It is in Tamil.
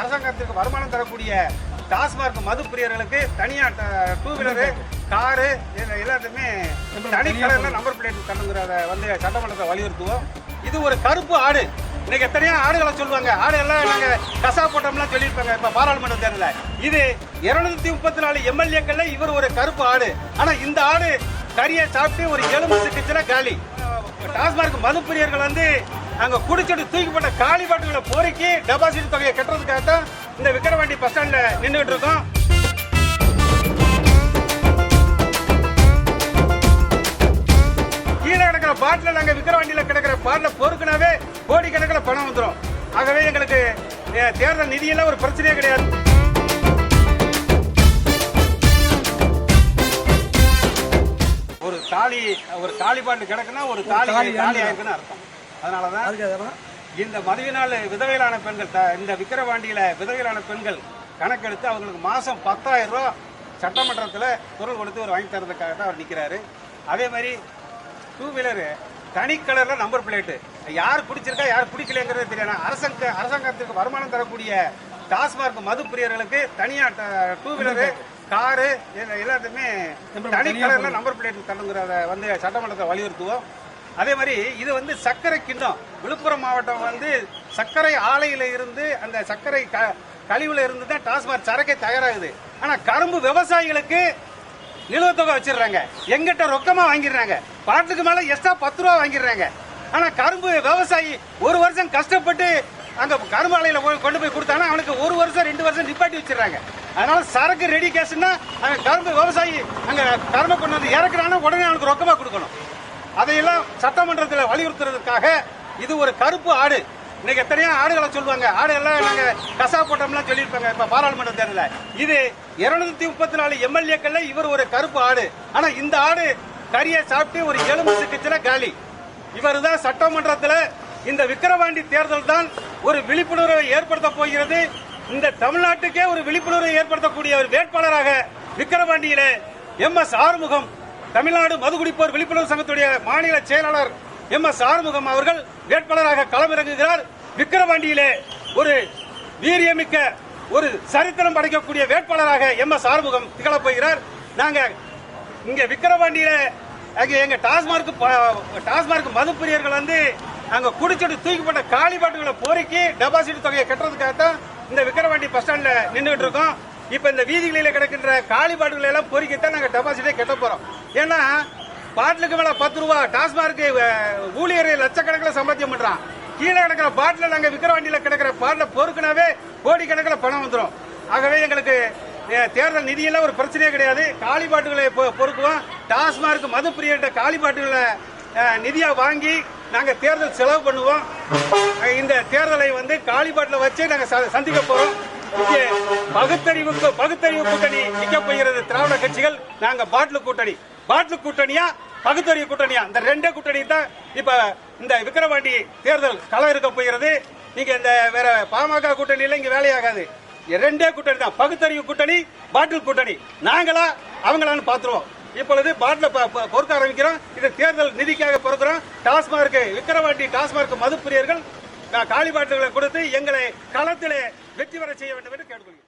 அரசாங்கத்திற்கு வருமானம் தரக்கூடிய டாஸ்மார்க் மது பிரியர்களுக்கு தனியா டூ வீலரு காரு இது எல்லாத்துக்குமே தனி கலர்ல நம்பர் பிளேட் தள்ளுங்கிறத வந்து சட்டமன்றத்தை வலியுறுத்துவோம். இது ஒரு கருப்பு ஆடு. இன்னைக்கு எத்தனையோ ஆடுகளை சொல்லுவாங்க. ஆடு எல்லாம் நாங்க கசா போட்டோம்லாம் சொல்லியிருப்பாங்க. இப்ப பாராளுமன்ற தேர்தலில். இது இருநூத்தி முப்பத்தி நாலு எம்எல்ஏக்கள்ல இவர் ஒரு கருப்பு ஆடு. ஆனா இந்த ஆடு கறியை சாப்பிட்டு ஒரு எலும்பு சிக்கிச்சுல காலி. டாஸ்மார்க் மது பிரியர்கள் வந்து அங்க குடிச்சிட்டு தூக்கிப்பட்ட காலி பாட்டுகளை பொறுக்கி டெபாசிட் தொகையை கட்டுறதுக்காக தான் இந்த விக்கிரவாண்டி பஸ் ஸ்டாண்ட்ல நின்றுட்டு இருக்கோம். கீழே கிடக்கிற பாட்டில் நாங்க விக்கிரவாண்டியில கிடக்கிற பாட்டில் பொறுக்குனாவே கோடி கணக்கில் பணம் வந்துடும் ஆகவே எங்களுக்கு தேர்தல் நிதியெல்லாம் ஒரு பிரச்சனையே கிடையாது. ஒரு தாலி ஒரு தாலி பாட்டு கிடக்குன்னா ஒரு தாலி தாலி ஆயிருக்குன்னு அர்த்தம். அதனாலதான் இந்த மதுவினால் விதவைகளான பெண்கள் த- இந்த விக்கிரவாண்டியில விதவைகளான பெண்கள் கணக்கெடுத்து அவங்களுக்கு மாசம் பத்தாயிரம் ரூபாய் சட்டமன்றத்தில் குரல் கொடுத்து ஒரு வாங்கி தரதுக்காக தான் அவர் நிற்கிறாரு அதே மாதிரி டூ வீலரு தனி கலர்ல நம்பர் பிளேட்டு யார் பிடிச்சிருக்கா யார் பிடிக்கலங்கிறது தெரியாது. அரசாங்க அரசாங்கத்திற்கு வருமானம் தரக்கூடிய டாஸ்மார்க் மது பிரியர்களுக்கு தனியா டூ வீலரு காரு இது எல்லாத்துக்குமே தனி கலர்ல நம்பர் பிளேட் தள்ளுங்கிறத வந்து சட்டமன்றத்தை வலியுறுத்துவோம். அதே மாதிரி இது வந்து சர்க்கரை கிண்ணம். விழுப்புரம் மாவட்டம் வந்து சர்க்கரை ஆலையில இருந்து அந்த சர்க்கரை க- கழிவுல இருந்து தான் டாஸ்மாக் சரக்கே தயாராகுது. ஆனா கரும்பு விவசாயிகளுக்கு நிலுவத்தொகை வச்சிடுறாங்க. எங்கிட்ட ரொக்கமா வாங்கிடுறாங்க. பாட்டுக்கு மேல எக்ஸ்ட்ரா பத்து ரூபா வாங்கிடுறாங்க. ஆனா கரும்பு விவசாயி ஒரு வருஷம் கஷ்டப்பட்டு அங்க கரும்பு ஆலையில போய் கொண்டு போய் கொடுத்தானா அவனுக்கு ஒரு வருஷம் ரெண்டு வருஷம் நிப்பாட்டி வச்சிடுறாங்க. அதனால சரக்கு ரெடி கேஷ்னா அங்க கரும்பு விவசாயி அங்க கரும்பு கொண்டு வந்து இறக்குறானா உடனே அவனுக்கு ரொக்கமா கொடுக்கணும். அதையெல்லாம் சட்டமன்றத்தில் வலியுறுத்துறதுக்காக இது ஒரு கருப்பு ஆடு. இன்னைக்கு எத்தனையோ ஆடுகளை சொல்லுவாங்க. ஆடு எல்லாம் நாங்க கசா போட்டோம்லாம் சொல்லியிருப்பாங்க இப்ப பாராளுமன்ற தேர்தலில். இது இருநூத்தி முப்பத்தி நாலு எம்எல்ஏக்கள்ல இவர் ஒரு கருப்பு ஆடு. ஆனா இந்த ஆடு கறியை சாப்பிட்டு ஒரு எலும்பு சிக்கிச்சுல காலி. இவர் தான் சட்டமன்றத்தில் இந்த விக்கிரவாண்டி தேர்தல் தான் ஒரு விழிப்புணர்வை ஏற்படுத்த போகிறது. இந்த தமிழ்நாட்டுக்கே ஒரு விழிப்புணர்வை ஏற்படுத்தக்கூடிய ஒரு வேட்பாளராக விக்கிரவாண்டியில எம் எஸ் ஆறுமுகம் தமிழ்நாடு மதுகுடிப்போர் விழிப்புணர்வு சங்கத்துடைய மாநில செயலாளர் எம் எஸ் ஆறுமுகம் அவர்கள் வேட்பாளராக களமிறங்குகிறார். விக்கிரவாண்டியிலே ஒரு வீரியமிக்க ஒரு சரித்திரம் படைக்கக்கூடிய வேட்பாளராக எம் எஸ் ஆறுமுகம் திகழப் போகிறார் நாங்க இங்க விக்கிரவாண்டியில அங்க எங்க டாஸ்மார்க் டாஸ்மார்க் மதுப்பிரியர்கள் வந்து அங்க குடிச்சிட்டு தூக்கிப்பட்ட காலி பாட்டுகளை பொறுக்கி டெபாசிட் தொகையை கட்டுறதுக்காக தான் இந்த விக்கிரவாண்டி பஸ் ஸ்டாண்ட்ல நின்றுட்டு இருக்கோம். இப்ப இந்த வீதிகளில கிடக்கின்ற காலி பாட்டுகளை எல்லாம் பொறிக்கத்தான் நாங்க டெபாசிட்டே கட்ட போறோம். ஏன்னா பாட்டிலுக்கு மேல பத்து ரூபா டாஸ்மார்க் ஊழியர் லட்சக்கணக்கில் சம்பாத்தியம் பண்றான். கீழே கிடக்கிற பாட்டில நாங்க விக்கிரவாண்டியில கிடக்கிற பாட்டில பொறுக்குனாவே கோடிக்கணக்கில் பணம் வந்துடும் ஆகவே எங்களுக்கு தேர்தல் நிதியெல்லாம் ஒரு பிரச்சனையே கிடையாது. காலி பாட்டுகளை பொ- பொறுக்குவோம். டாஸ்மார்க் மது பிரியர்கிட்ட காலி பாட்டுகளை நிதியா வாங்கி நாங்க தேர்தல் செலவு பண்ணுவோம். இந்த தேர்தலை வந்து காலிபாட்டில் வச்சு நாங்க ச- சந்திக்க போறோம். இங்கே பகுத்தறிவுக்கு பகுத்தறிவு கூட்டணி நிக்க போகிறது திராவிட கட்சிகள். நாங்க பாட்டில் கூட்டணி. பாட்டில் கூட்டணியா பகுத்தறிவு கூட்டணியா? இந்த ரெண்டே கூட்டணி தான் இப்ப இந்த விக்கிரவாண்டி தேர்தல் களம் இருக்க போகிறது. நீங்க இந்த வேற பாமக கூட்டணியில இங்க வேலையாகாது ரெண்டே கூட்டணி தான். பகுத்தறிவு கூட்டணி பாட்டில் கூட்டணி. நாங்களா அவங்களான்னு பாத்துருவோம். இப்பொழுது பாட்டில் ப- பொறுக்க ஆரம்பிக்கிறோம். இது தேர்தல் நிதிக்காக பொறுக்கிறோம். டாஸ்மார்க் விக்கிரவாண்டி டாஸ்மார்க் மதுப்பிரியர்கள் காளி காலி பாட்டுகளை கொடுத்து எங்களை களத்திலே வெற்றி பெற செய்ய வேண்டும் என்று கேட்டுக்கொள்கிறேன்.